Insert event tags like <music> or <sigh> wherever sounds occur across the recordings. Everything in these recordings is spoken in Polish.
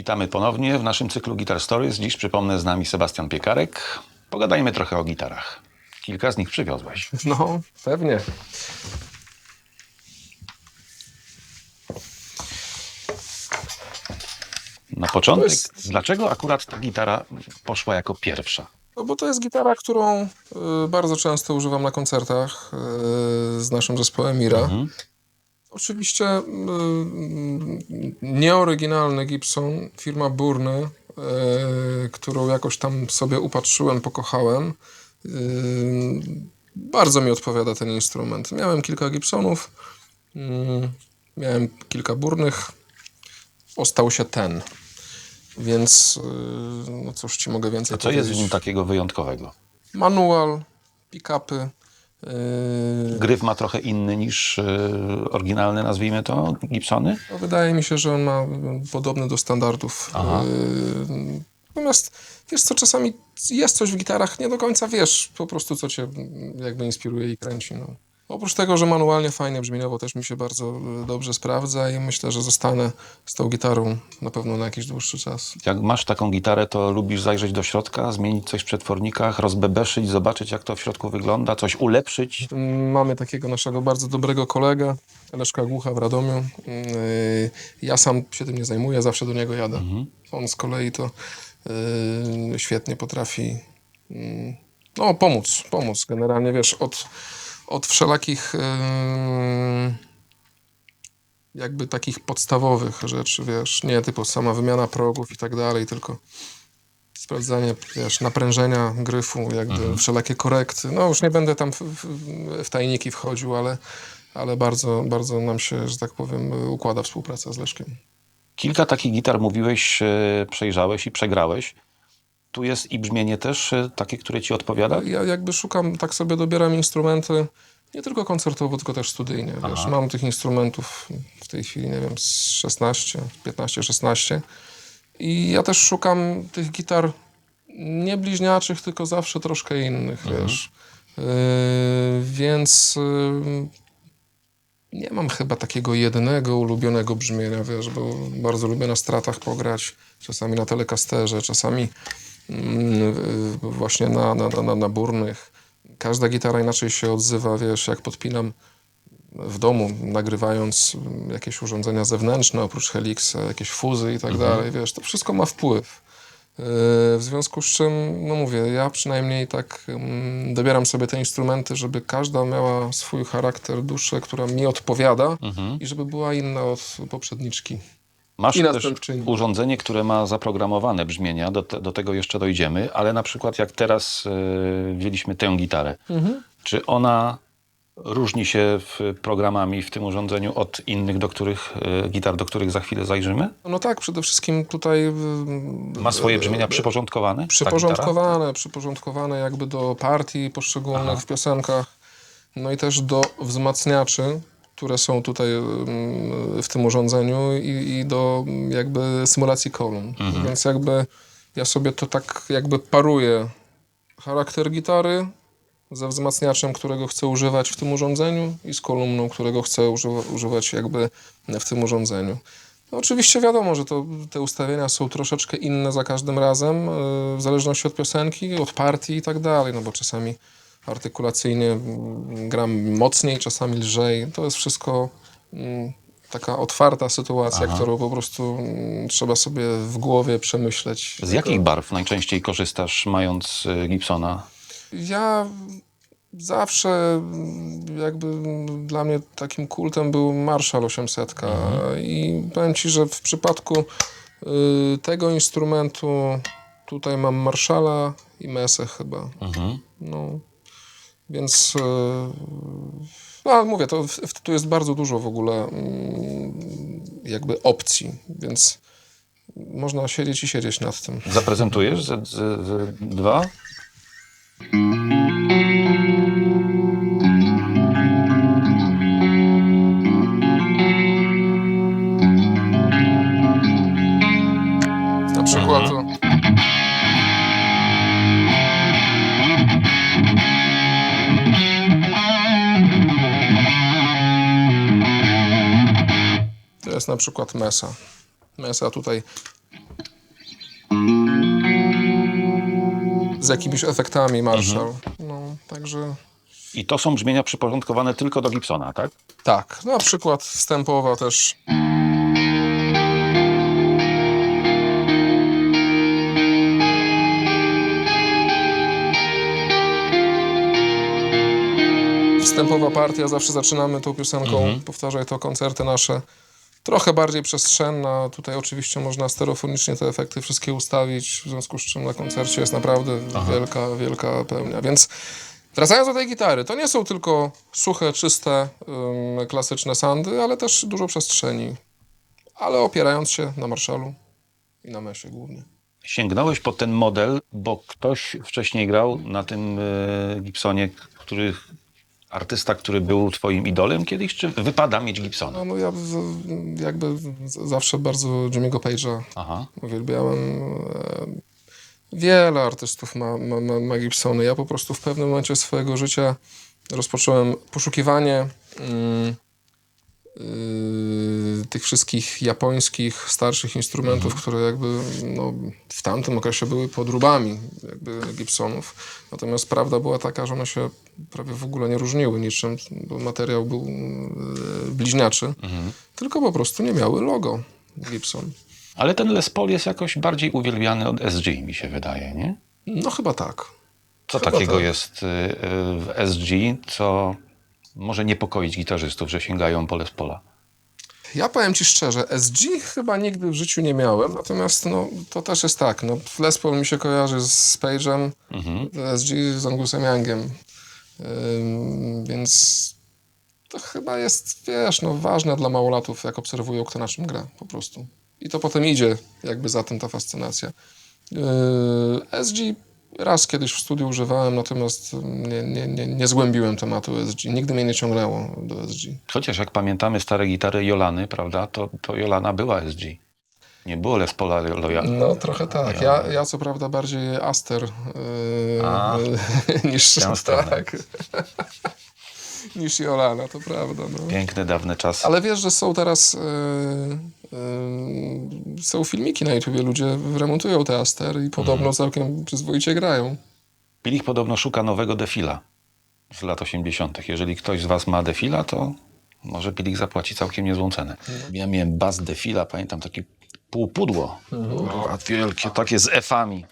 Witamy ponownie w naszym cyklu Guitar Stories. Dziś przypomnę z nami Sebastian Piekarek. Pogadajmy trochę o gitarach. Kilka z nich przywiozłeś. No, pewnie. Na początek, jest- dlaczego akurat ta gitara poszła jako pierwsza? No bo to jest gitara, którą y, bardzo często używam na koncertach y, z naszym zespołem Mira. Mhm. Oczywiście y, nieoryginalny Gibson, firma Burny, y, którą jakoś tam sobie upatrzyłem, pokochałem. Y, bardzo mi odpowiada ten instrument. Miałem kilka Gibsonów, y, miałem kilka Burnych, ostał się ten. Więc y, no cóż ci mogę więcej A co jest w powiedzieć. nim takiego wyjątkowego? Manual, pick-upy. Yy, Gryf ma trochę inny niż y, oryginalne, nazwijmy to, Gibsony? no wydaje mi się, że on ma podobny do standardów. Aha. Yy, natomiast wiesz co, czasami jest coś w gitarach, nie do końca wiesz po prostu, co cię jakby inspiruje i kręci. No. Oprócz tego, że manualnie fajnie brzmieniowo też mi się bardzo y, dobrze sprawdza i myślę, że zostanę z tą gitarą na pewno na jakiś dłuższy czas. Jak masz taką gitarę, to lubisz zajrzeć do środka, zmienić coś w przetwornikach, rozbebeszyć, zobaczyć jak to w środku wygląda, coś ulepszyć? Mamy takiego naszego bardzo dobrego kolegę, Leszka Głucha w Radomiu. Yy, Ja sam się tym nie zajmuję, zawsze do niego jadę. On z kolei to yy, świetnie potrafi yy, no, pomóc, pomóc. Generalnie wiesz, od, od wszelakich jakby takich podstawowych rzeczy, wiesz, nie typu sama wymiana progów i tak dalej, tylko sprawdzanie, wiesz, naprężenia gryfu, jakby wszelakie korekty. No już nie będę tam w, w, w tajniki wchodził, ale, ale bardzo, bardzo nam się, że tak powiem, układa współpraca z Leszkiem. Kilka takich gitar mówiłeś, e, przejrzałeś i przegrałeś. Tu jest i brzmienie też e, takie, które ci odpowiada? Ja jakby szukam, tak sobie dobieram instrumenty, nie tylko koncertowo, tylko też studyjnie, wiesz. Mam tych instrumentów w tej chwili, nie wiem, z 16, 15, 16 i ja też szukam tych gitar nie bliźniaczych, tylko zawsze troszkę innych, wiesz. Yy, więc yy, nie mam chyba takiego jednego ulubionego brzmienia, wiesz, bo bardzo lubię na stratach pograć, czasami na telecasterze, czasami y, właśnie na, na, na, na burnych. Każda gitara inaczej się odzywa, wiesz, jak podpinam w domu, nagrywając mm, jakieś urządzenia zewnętrzne, oprócz Helixa, jakieś fuzy i tak dalej, wiesz, to wszystko ma wpływ. Yy, W związku z czym, no mówię, ja przynajmniej tak mm, dobieram sobie te instrumenty, żeby każda miała swój charakter, duszę, która mi odpowiada i żeby była inna od poprzedniczki. Masz I też urządzenie, które ma zaprogramowane brzmienia, do, te, do tego jeszcze dojdziemy, ale na przykład jak teraz e, wzięliśmy tę gitarę, czy ona różni się w programami w tym urządzeniu od innych, do których, e, gitar, do których za chwilę zajrzymy? No tak, przede wszystkim tutaj Ma swoje brzmienia przyporządkowane? przyporządkowane, przyporządkowane jakby do partii poszczególnych w piosenkach, no i też do wzmacniaczy, które są tutaj w tym urządzeniu i, i do jakby symulacji kolumn. Więc jakby ja sobie to tak jakby paruję charakter gitary ze wzmacniaczem, którego chcę używać w tym urządzeniu i z kolumną, którego chcę używa, używać jakby w tym urządzeniu. No oczywiście wiadomo, że to, te ustawienia są troszeczkę inne za każdym razem, yy, w zależności od piosenki, od partii i tak dalej, no bo czasami artykulacyjnie gram mocniej, czasami lżej. To jest wszystko mm, taka otwarta sytuacja, którą po prostu mm, trzeba sobie w głowie przemyśleć. Z jakich barw najczęściej korzystasz, mając e, Gibsona? Ja zawsze mm, jakby dla mnie takim kultem był Marshall 800 i powiem Ci, że w przypadku y, tego instrumentu tutaj mam Marshalla i Mesę chyba. No, więc e, no, ale mówię, to w, tu jest bardzo dużo w ogóle mm, jakby opcji, więc można siedzieć i siedzieć nad tym. Zaprezentujesz Z2? na przykład mesa. Mesa tutaj z jakimiś efektami marszał. Mhm. No, także i to są brzmienia przyporządkowane tylko do Gibsona, tak? Tak, na przykład wstępowa też. Wstępowa partia, zawsze zaczynamy tą piosenką, mhm. powtarzaj to koncerty nasze. Trochę bardziej przestrzenna, tutaj oczywiście można stereofonicznie te efekty wszystkie ustawić, w związku z czym na koncercie jest naprawdę wielka, wielka pełnia. Więc wracając do tej gitary, to nie są tylko suche, czyste, ym, klasyczne sandy, ale też dużo przestrzeni. Ale opierając się na Marshallu i na Mesie głównie. Sięgnąłeś po ten model, bo ktoś wcześniej grał na tym e, Gibsonie, który, artysta, który był twoim idolem kiedyś, czy wypada mieć Gibsona? No, no ja w- jakby zawsze bardzo Jimmy'ego Page'a Aha. Uwielbiałem. e, Wiele artystów ma, ma, ma, ma Gibsony. Ja po prostu w pewnym momencie swojego życia rozpocząłem poszukiwanie mm, tych wszystkich japońskich, starszych instrumentów, które jakby no, w tamtym okresie były podróbami jakby Gibsonów. Natomiast prawda była taka, że one się prawie w ogóle nie różniły niczym, bo materiał był y, bliźniaczy, tylko po prostu nie miały logo Gibson. Ale ten Les Paul jest jakoś bardziej uwielbiany od SG, mi się wydaje, nie? No chyba tak. Co Chyba takiego tak. jest y, y, w SG, co może niepokoić gitarzystów, że sięgają po Les Paula? Ja powiem ci szczerze, SG chyba nigdy w życiu nie miałem, natomiast no, to też jest tak, no, Les Paul mi się kojarzy z Page'em, SG z Angusem Youngiem, Ym, więc to chyba jest, wiesz, no, ważne dla małolatów, jak obserwują, kto na czym gra, po prostu. I to potem idzie jakby za tym ta fascynacja. Yy, SG raz kiedyś w studiu używałem, natomiast nie, nie, nie, nie zgłębiłem tematu SG. Nigdy mnie nie ciągnęło do SG. Chociaż jak pamiętamy stare gitary Jolany, prawda, to, to Jolana była SG. Nie było Les Paula Loya. No trochę tak. Ja, ja co prawda bardziej Aster yy, A, <laughs> niż tak. <laughs> niż Jolana, to prawda. No. Piękne, dawne czasy. Ale wiesz, że są teraz yy, yy, są filmiki na YouTubie, ludzie remontują te Astery i podobno Mhm. całkiem przyzwoicie grają. Pilich podobno szuka nowego defila z lat 80. Jeżeli ktoś z was ma defila, to może Pilich zapłaci całkiem niezłą cenę. Ja miałem bas defila, pamiętam takie półpudło. Kurwa, wielkie, takie z F-ami.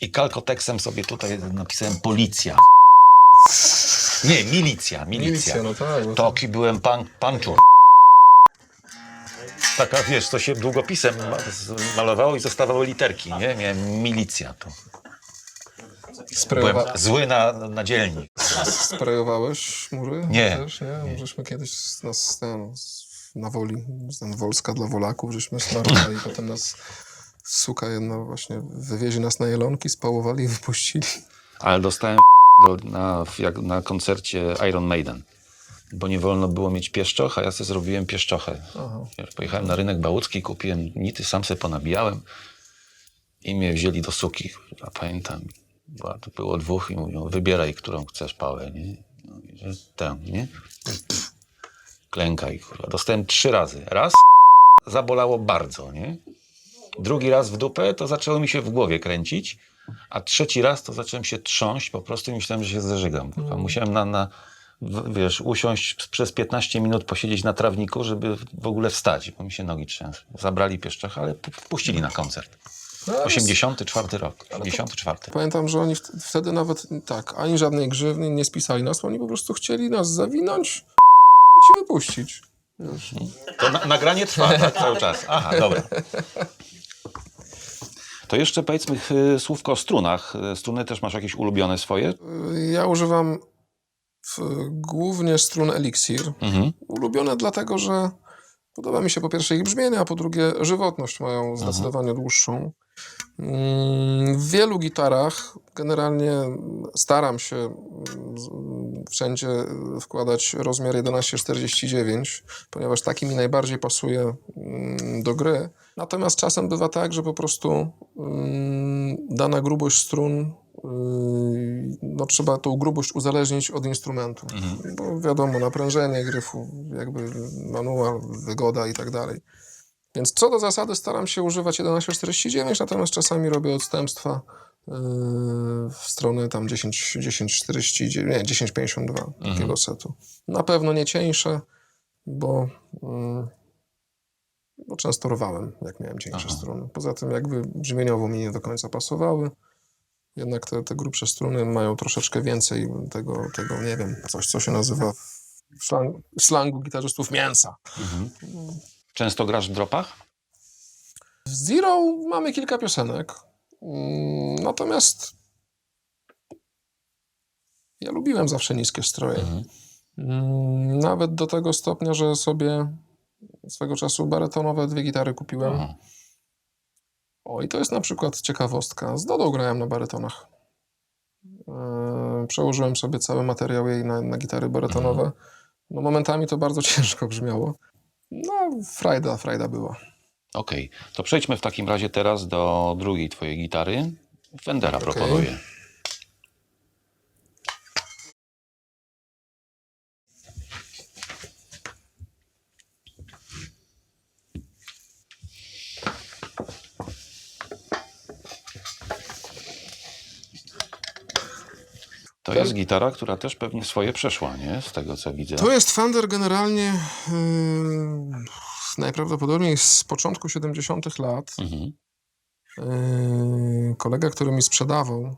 I kalkoteksem sobie tutaj napisałem policja. Nie, milicja, milicja. no tak. bo to- Taki byłem pan, panczur. Taka, wiesz, to się długopisem ma- z- malowało i zostawały literki, nie? Miałem milicja to. Byłem Sprejowa- zły na, na dzielni. sprejowałeś mury? Nie. Też, nie? Żeśmy kiedyś z nas ten, z- na woli, ten Wolska dla Wolaków, żeśmy smarowali, potem nas suka jedna właśnie wywieźli nas na jelonki, spałowali i wypuścili. Ale dostałem do, na, jak na koncercie Iron Maiden. Bo nie wolno było mieć pieszczoch, a ja sobie zrobiłem pieszczochę. Aha. Pojechałem na rynek bałucki, kupiłem nity, sam sobie ponabijałem i mnie wzięli do suki. A pamiętam, to było dwóch i mówią, wybieraj, którą chcesz pałę, nie? No, i że tę, nie? Klękaj, kurwa. Dostałem trzy razy. Raz zabolało bardzo, nie? Drugi raz w dupę, to zaczęło mi się w głowie kręcić, a trzeci raz to zacząłem się trząść po prostu i myślałem, że się zeżygam. kurwa. Musiałem na, na wiesz, usiąść przez 15 minut, posiedzieć na trawniku, żeby w ogóle wstać, bo mi się nogi trzęsły. Zabrali pieszczoch, ale pu- wpuścili na koncert. No, ale 84 rok, 84. Pamiętam, że oni wt- wtedy nawet tak, ani żadnej grzywny nie spisali nas, oni po prostu chcieli nas zawinąć i ci wypuścić. To na, nagranie trwa tak, cały czas. Aha, dobra. <laughs> To jeszcze powiedzmy y, słówko o strunach. Y, Struny też masz jakieś ulubione swoje? Ja używam głównie strun Elixir. Mhm. Ulubione dlatego, że podoba mi się po pierwsze ich brzmienie, a po drugie żywotność mają zdecydowanie dłuższą. Mm, W wielu gitarach generalnie staram się mm, wszędzie wkładać rozmiar 1149, ponieważ taki mi najbardziej pasuje mm, do gry. Natomiast czasem bywa tak, że po prostu dana grubość strun Yy, no trzeba tą grubość uzależnić od instrumentu. Bo wiadomo, naprężenie gryfu, jakby manual, wygoda i tak dalej. Więc co do zasady staram się używać 1149, natomiast czasami robię odstępstwa yy, w stronę tam 10, 1049, nie, 1052 takiego setu. Na pewno nie cieńsze, bo, bo często rwałem, jak miałem cieńsze struny. Poza tym jakby brzmieniowo mi nie do końca pasowały. Jednak te, te grubsze struny mają troszeczkę więcej tego, tego, nie wiem, coś, co się nazywa w slang, w slangu gitarzystów mięsa. Często grasz w dropach? W Zero mamy kilka piosenek. Mm, Natomiast ja lubiłem zawsze niskie stroje. Mm, Nawet do tego stopnia, że sobie swego czasu baretonowe dwie gitary kupiłem. Aha. O, i to jest na przykład ciekawostka. Z Dodą grałem na barytonach. Eee, Przełożyłem sobie cały materiał jej na, na gitary barytonowe. No momentami to bardzo <laughs> ciężko brzmiało. No, frajda, frajda była. Okej, to przejdźmy w takim razie teraz do drugiej twojej gitary. Fendera proponuję. To jest gitara, która też pewnie swoje przeszła, nie? Z tego co widzę. To jest Fender generalnie yy, najprawdopodobniej z początku 70. lat. Mhm. Yy, kolega, który mi sprzedawał,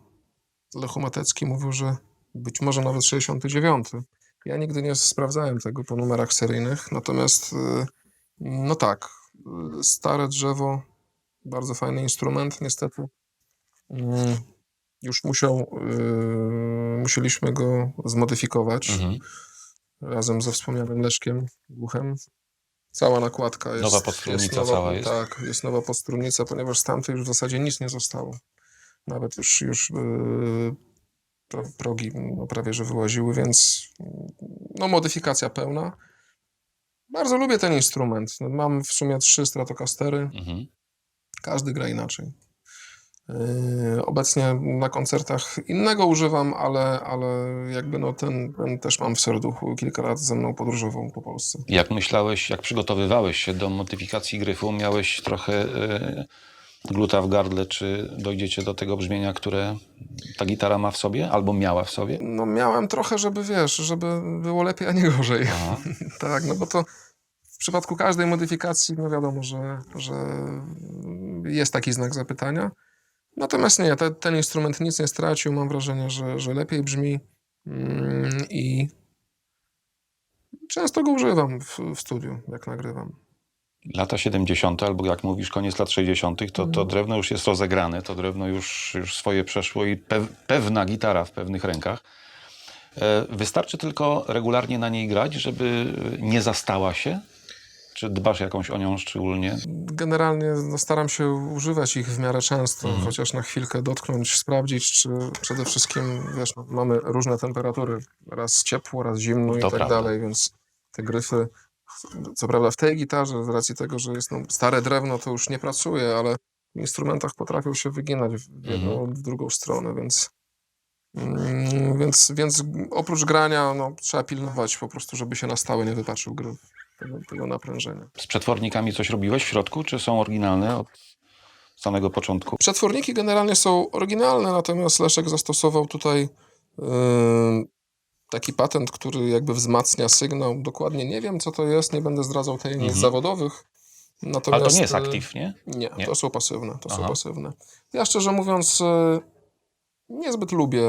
Lechu Matecki, mówił, że być może nawet 69. Ja nigdy nie sprawdzałem tego po numerach seryjnych, natomiast yy, no tak, yy, stare drzewo, bardzo fajny instrument, niestety. Już musiał, yy, musieliśmy go zmodyfikować Mhm. razem ze wspomnianym Leszkiem Głuchem. Cała nakładka jest. Nowa podstrunnica jest nowa, cała jest? Tak, jest nowa podstrunnica, ponieważ z tamtej już w zasadzie nic nie zostało. Nawet już, już yy, pro, progi no, prawie że wyłaziły, więc no, modyfikacja pełna. Bardzo lubię ten instrument. Mam w sumie trzy Stratocastery. Mhm. Każdy gra inaczej. Yy, Obecnie na koncertach innego używam, ale, ale jakby no ten, ten też mam w serduchu. Kilka lat ze mną podróżował po Polsce. Jak myślałeś, jak przygotowywałeś się do modyfikacji gryfu, miałeś trochę e, gluta w gardle, czy dojdziecie do tego brzmienia, które ta gitara ma w sobie, albo miała w sobie? No miałem trochę, żeby wiesz, żeby było lepiej, a nie gorzej. <laughs> Tak, no bo to w przypadku każdej modyfikacji, no wiadomo, że, że jest taki znak zapytania. Natomiast nie, te, ten instrument nic nie stracił. Mam wrażenie, że, że lepiej brzmi mm, i często go używam w, w studiu, jak nagrywam. Lata 70., albo jak mówisz, koniec lat 60., to, to drewno już jest rozegrane, to drewno już, już swoje przeszło i pew, pewna gitara w pewnych rękach. E, Wystarczy tylko regularnie na niej grać, żeby nie zastała się? Czy dbasz jakąś o nią szczególnie? Generalnie no, staram się używać ich w miarę często, Mhm. chociaż na chwilkę dotknąć, sprawdzić, czy przede wszystkim, wiesz, no, mamy różne temperatury, raz ciepło, raz zimno i To tak prawda. dalej, więc te gryfy, co prawda w tej gitarze, z racji tego, że jest no, stare drewno, to już nie pracuje, ale w instrumentach potrafią się wyginać w jedną Mhm. w drugą stronę, więc, mm, więc, więc oprócz grania, no, trzeba pilnować po prostu, żeby się na stałe nie wypaczył gryf tego, tego naprężenia. Z przetwornikami coś robiłeś w środku, czy są oryginalne od samego początku? Przetworniki generalnie są oryginalne, natomiast Leszek zastosował tutaj yy, taki patent, który jakby wzmacnia sygnał. Dokładnie nie wiem, co to jest, nie będę zdradzał tajemnic Mhm. zawodowych. Ale Natomiast, to nie jest yy, aktyw, nie? Nie, Nie. to są pasywne, to są pasywne. Ja szczerze mówiąc yy, niezbyt lubię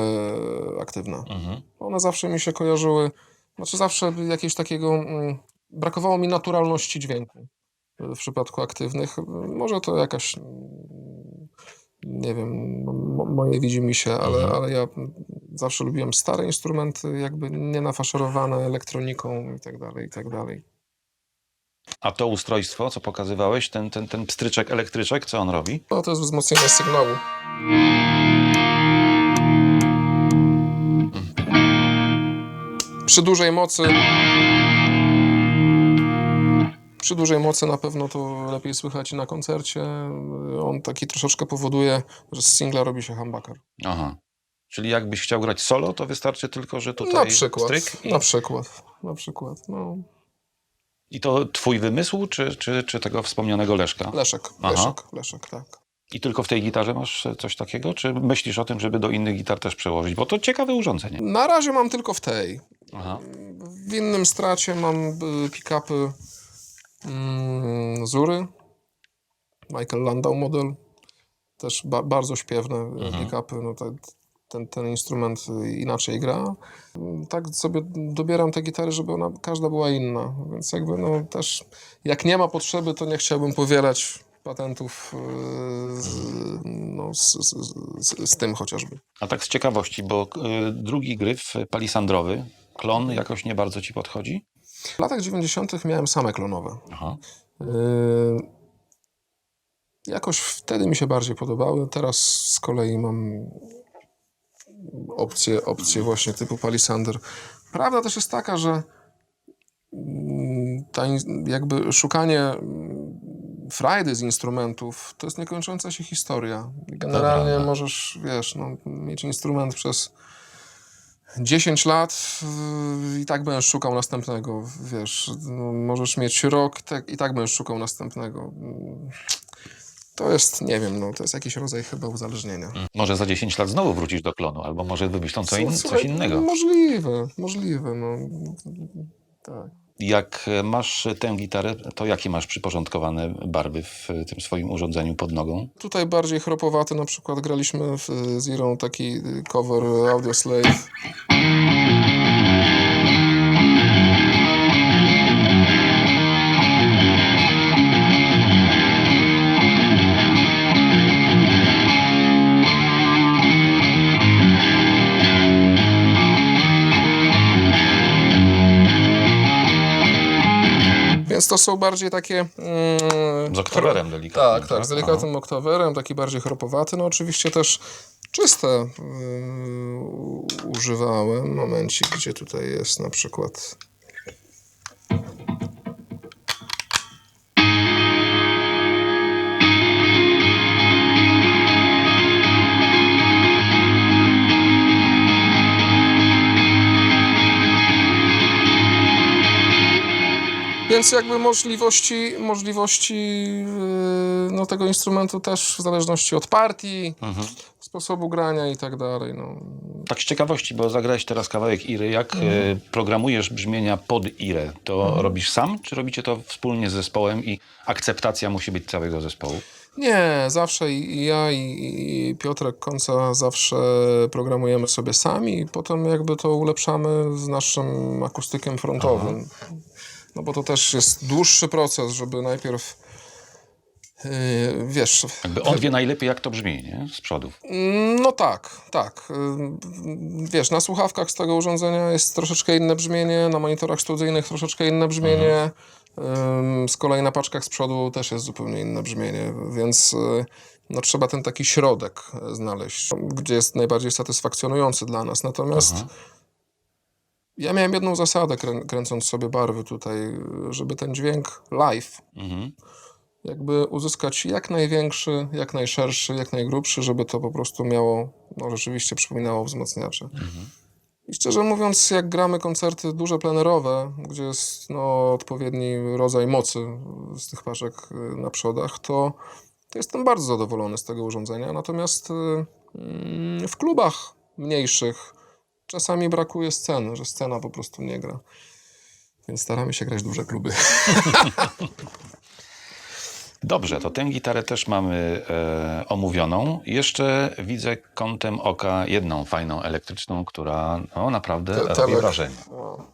aktywne. Mhm. One zawsze mi się kojarzyły, znaczy zawsze jakiegoś takiego, mm, brakowało mi naturalności dźwięku w przypadku aktywnych. Może to jakaś, mm, nie wiem, mo- moje widzi mi się, ale, Mhm. ale ja zawsze lubiłem stare instrumenty, jakby nie nafaszerowane elektroniką i tak dalej, i tak dalej. A to ustrojstwo, co pokazywałeś, ten, ten, ten pstryczek, elektryczek, co on robi? No to jest wzmocnienie sygnału. Przy dużej mocy. Przy dużej mocy na pewno to lepiej słychać na koncercie. On taki troszeczkę powoduje, że z singla robi się humbucker. Aha. Czyli jakbyś chciał grać solo, to wystarczy tylko, że tutaj Na przykład. stryk i... Na przykład. Na przykład. No. I to twój wymysł, czy, czy, czy tego wspomnianego Leszka? Leszek, Aha. Leszek, Leszek, tak. I tylko w tej gitarze masz coś takiego? Czy myślisz o tym, żeby do innych gitar też przełożyć? Bo to ciekawe urządzenie. Na razie mam tylko w tej. Aha. W innym stracie mam y, pick-upy Zury, Michael Landau model, też ba bardzo śpiewne y, pick-upy, no te, ten, ten instrument y, inaczej gra. Mm, Tak sobie dobieram te gitary, żeby ona każda była inna, więc jakby no też jak nie ma potrzeby, to nie chciałbym powielać patentów y, z, no, z, z, z, tym chociażby. A tak z ciekawości, bo drugi gryf palisandrowy, klon jakoś nie bardzo ci podchodzi? W latach 90. miałem same klonowe. Aha. Yy, Jakoś wtedy mi się bardziej podobały. Teraz z kolei mam opcje, opcje właśnie typu Palisander. Prawda też jest taka, że mm, ta jakby szukanie mm, frajdy z instrumentów to jest niekończąca się historia. Generalnie prawda. możesz, wiesz, no, mieć instrument przez 10 lat yy, i tak będziesz szukał następnego, wiesz, no, możesz mieć rok tak, i tak będziesz szukał następnego. Mm, To jest, nie wiem, no, to jest jakiś rodzaj chyba uzależnienia. Może za 10 lat znowu wrócisz do klonu, albo może wymyślą co in, coś innego. Możliwe, możliwe, no. Tak. Jak masz tę gitarę, to jakie masz przyporządkowane barwy w tym swoim urządzeniu pod nogą? Tutaj bardziej chropowaty, na przykład graliśmy y, Zero taki cover Audio Slave. Więc to są bardziej takie... Mm, Z oktawerem delikatnym. tak, tak, z delikatnym oktawerem, taki bardziej chropowaty. No oczywiście też czyste yy, używałem. Momencik, gdzie tutaj jest na przykład... Więc jakby możliwości, możliwości yy, no, tego instrumentu też w zależności od partii, Mhm. sposobu grania i tak dalej. No. Tak z ciekawości, bo zagrałeś teraz kawałek Iry. Jak e, programujesz brzmienia pod Irę, to robisz sam, czy robicie to wspólnie z zespołem i akceptacja musi być całego zespołu? Nie, zawsze i ja i, i Piotrek Końca zawsze programujemy sobie sami i potem jakby to ulepszamy z naszym akustykiem frontowym. No bo to też jest dłuższy proces, żeby najpierw yy, wiesz, Jakby on wie najlepiej, jak to brzmi, nie? Z przodu. No tak, tak. Ym, Wiesz, na słuchawkach z tego urządzenia jest troszeczkę inne brzmienie, na monitorach studyjnych troszeczkę inne brzmienie. Ym, Z kolei na paczkach z przodu też jest zupełnie inne brzmienie, więc no, trzeba ten taki środek znaleźć, gdzie jest najbardziej satysfakcjonujący dla nas. Natomiast ja miałem jedną zasadę, krę- kręcąc sobie barwy tutaj, żeby ten dźwięk live Mhm. jakby uzyskać jak największy, jak najszerszy, jak najgrubszy, żeby to po prostu miało, no rzeczywiście przypominało wzmacniacze. I szczerze mówiąc, jak gramy koncerty duże plenerowe, gdzie jest no, odpowiedni rodzaj mocy z tych paczek y, na przodach, to, to jestem bardzo zadowolony z tego urządzenia. Natomiast y, mm, w klubach mniejszych czasami brakuje sceny, że scena po prostu nie gra. Więc staramy się grać duże kluby. <laughs> Dobrze, to tę gitarę też mamy e, omówioną. Jeszcze widzę kątem oka jedną fajną elektryczną, która no, naprawdę Te- robi telek. wrażenie. No.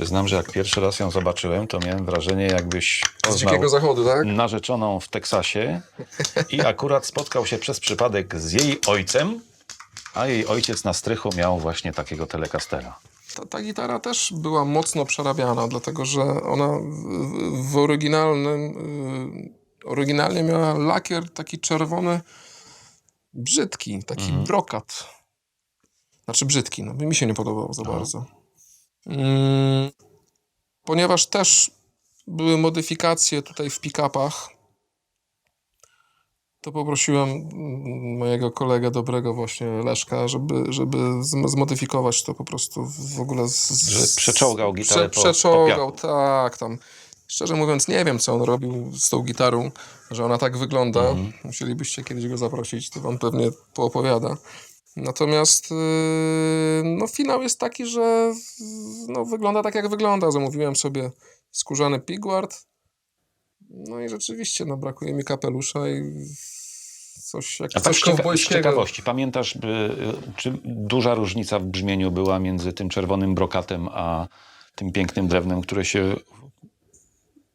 Przyznam, że jak pierwszy raz ją zobaczyłem, to miałem wrażenie, jakbyś Z poznał dzikiego zachodu, tak? narzeczoną w Teksasie i akurat spotkał się przez przypadek z jej ojcem, a jej ojciec na strychu miał właśnie takiego telecastera. Ta, ta gitara też była mocno przerabiana, dlatego że ona w, w oryginalnym, y, oryginalnie miała lakier taki czerwony, brzydki, taki brokat. Znaczy brzydki, no mi się nie podobał za bardzo. Mm, ponieważ też były modyfikacje tutaj w pick-upach, to poprosiłem mojego kolegę dobrego właśnie Leszka, żeby, żeby zm- zmodyfikować to po prostu w ogóle z, z, Że przeczołgał gitarę po- po Przeczołgał, tak, tam. Szczerze mówiąc, nie wiem, co on robił z tą gitarą, że ona tak wygląda. Mhm. Musielibyście kiedyś go zaprosić, to wam pewnie poopowiada. Natomiast yy, no, finał jest taki, że no, wygląda tak, jak wygląda. Zamówiłem sobie skórzany pigward. No i rzeczywiście, no, brakuje mi kapelusza i coś, jak A tak coś z, cieka- z ciekawości, pamiętasz, by, czy duża różnica w brzmieniu była między tym czerwonym brokatem, a tym pięknym drewnem, które się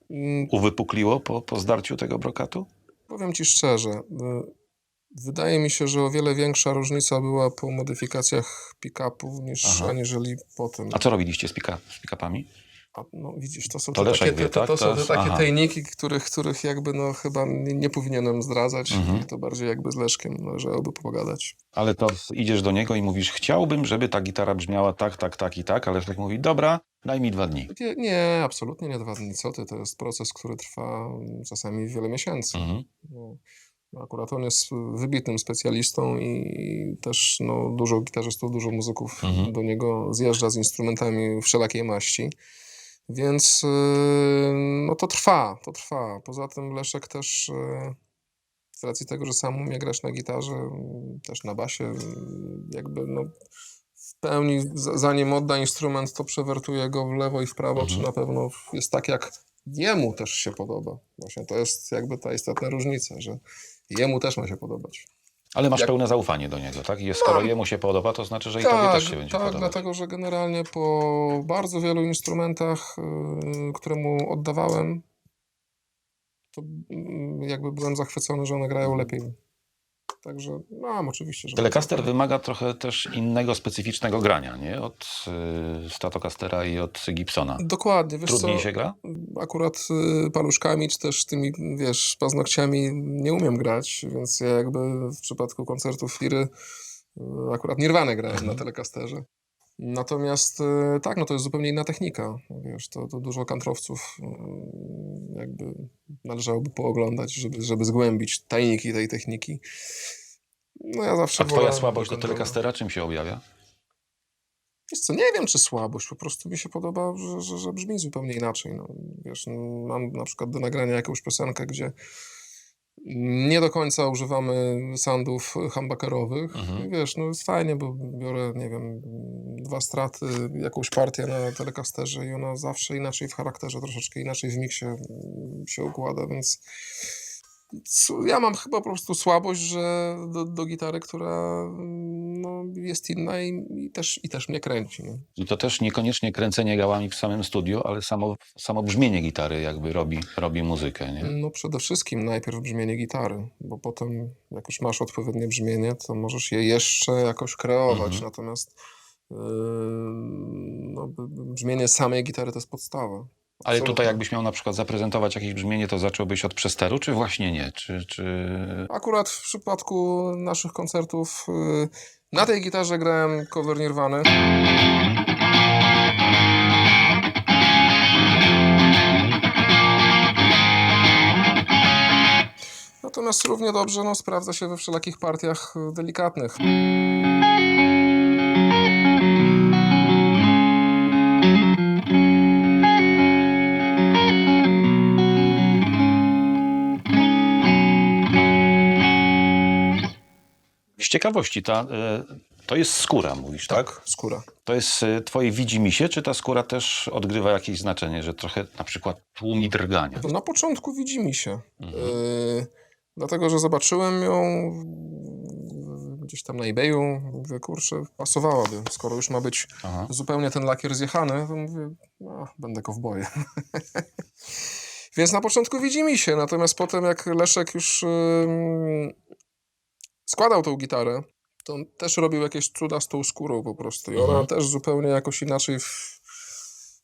Mm, uwypukliło po, po zdarciu tego brokatu? Powiem ci szczerze, y, wydaje mi się, że o wiele większa różnica była po modyfikacjach pick-upów niż Aha. aniżeli po tym. A co robiliście z, pick-upami? A, no widzisz, to są To te takie, wie, te, to, tak? to To są te takie aha. tajniki, których, których jakby no chyba nie, nie powinienem zdradzać. Mhm. To bardziej jakby z Leszkiem należałoby pogadać. Ale to idziesz do niego i mówisz, chciałbym, żeby ta gitara brzmiała tak, tak, tak i tak, ale Leszek mówi, dobra, daj mi dwa dni. Nie, nie, absolutnie nie dwa dni. Co ty? To jest proces, który trwa czasami wiele miesięcy. Mhm. No, akurat on jest wybitnym specjalistą i też no, dużo gitarzystów, dużo muzyków Mhm. do niego zjeżdża z instrumentami wszelakiej maści. Więc yy, no to trwa, to trwa. Poza tym Leszek też yy, z racji tego, że sam umie grać na gitarze, też na basie, jakby no w pełni, zanim odda instrument, to przewertuje go w lewo i w prawo, Mhm. czy na pewno jest tak, jak jemu też się podoba. Właśnie to jest jakby ta istotna różnica, że jemu też ma się podobać. Ale masz Jak- pełne zaufanie do niego, tak? I skoro Mam. jemu się podoba, to znaczy, że i tobie też się będzie tak, podobać. dlatego, że generalnie po bardzo wielu instrumentach, yy, które mu oddawałem, to yy, jakby byłem zachwycony, że one grają lepiej. Także mam oczywiście, że... Telecaster wymaga trochę też innego, specyficznego grania, nie? Od y, Stratocastera i od Gibsona. Dokładnie, wiesz Trudniej co, się gra? akurat y, paluszkami, czy też tymi, wiesz, paznokciami nie umiem grać, więc ja jakby w przypadku koncertów Firy y, akurat Nirwane grałem Mhm. na Telecasterze. Natomiast y, tak, no to jest zupełnie inna technika, wiesz, to, to dużo kantrowców y, jakby należałoby pooglądać, żeby, żeby zgłębić tajniki tej techniki. No ja zawsze A twoja słabość do. Telecastera czym się objawia? Wiesz co, nie wiem, czy słabość, po prostu mi się podoba, że, że, że brzmi zupełnie inaczej. No, wiesz, no, mam na przykład do nagrania jakąś piosenkę, gdzie nie do końca używamy soundów humbuckerowych. Mhm. Wiesz, no jest fajnie, bo biorę, nie wiem, dwa straty, jakąś partię na telecasterze i ona zawsze inaczej w charakterze, troszeczkę inaczej w miksie się układa, więc ja mam chyba po prostu słabość, że do, do gitary, która mm, no, jest inna i, i, też, i też mnie kręci. Nie? I to też niekoniecznie kręcenie gałami w samym studiu, ale samo, samo brzmienie gitary jakby robi, robi muzykę, nie? No przede wszystkim najpierw brzmienie gitary, bo potem jak już masz odpowiednie brzmienie, to możesz je jeszcze jakoś kreować, Mhm. natomiast yy, no, brzmienie samej gitary to jest podstawa. Ale tutaj jakbyś miał na przykład zaprezentować jakieś brzmienie, to zacząłbyś od przesteru, czy właśnie nie? Czy, czy... Akurat w przypadku naszych koncertów yy, na tej gitarze grałem cover Nirwany. Natomiast równie dobrze no, sprawdza się we wszelakich partiach y, delikatnych. Ciekawości, ta, y, to jest skóra, mówisz, tak? skóra. To jest y, twoje widzimisię, czy ta skóra też odgrywa jakieś znaczenie, że trochę na przykład tłumi drgania? Na początku widzi mi się. Mhm. Yy, dlatego, że zobaczyłem ją gdzieś tam na eBayu. Mówię, kurczę, pasowałaby. Skoro już ma być Aha. zupełnie ten lakier zjechany, to mówię, a, będę kowbojem. <laughs> Więc na początku widzi mi się, natomiast potem jak Leszek już składał tą gitarę, to on też robił jakieś cuda z tą skórą po prostu. I ona Mhm. też zupełnie jakoś inaczej, w,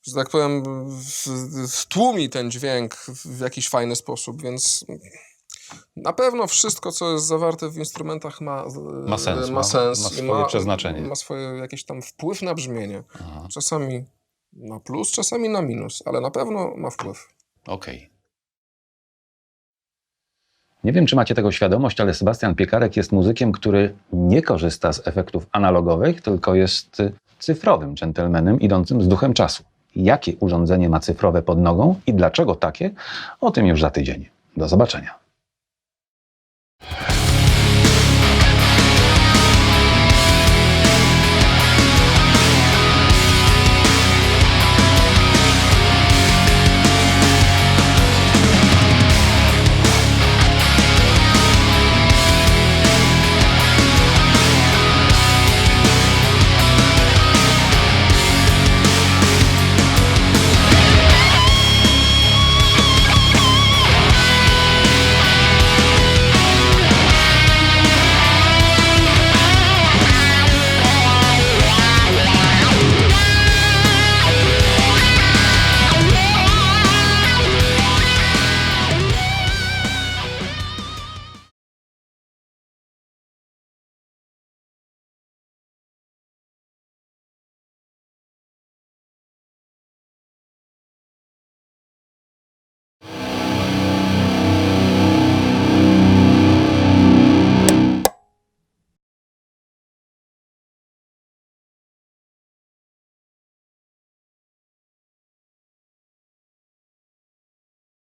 że tak powiem, w, w tłumi ten dźwięk w jakiś fajny sposób, więc na pewno wszystko, co jest zawarte w instrumentach ma, Ma sens, ma, ma- sens ma i swoje przeznaczenie. Ma swoje jakiś tam wpływ na brzmienie. Aha. Czasami na plus, czasami na minus, ale na pewno ma wpływ. Okej. Nie wiem, czy macie tego świadomość, ale Sebastian Piekarek jest muzykiem, który nie korzysta z efektów analogowych, tylko jest cyfrowym dżentelmenem idącym z duchem czasu. Jakie urządzenie ma cyfrowe pod nogą i dlaczego takie? O tym już za tydzień. Do zobaczenia.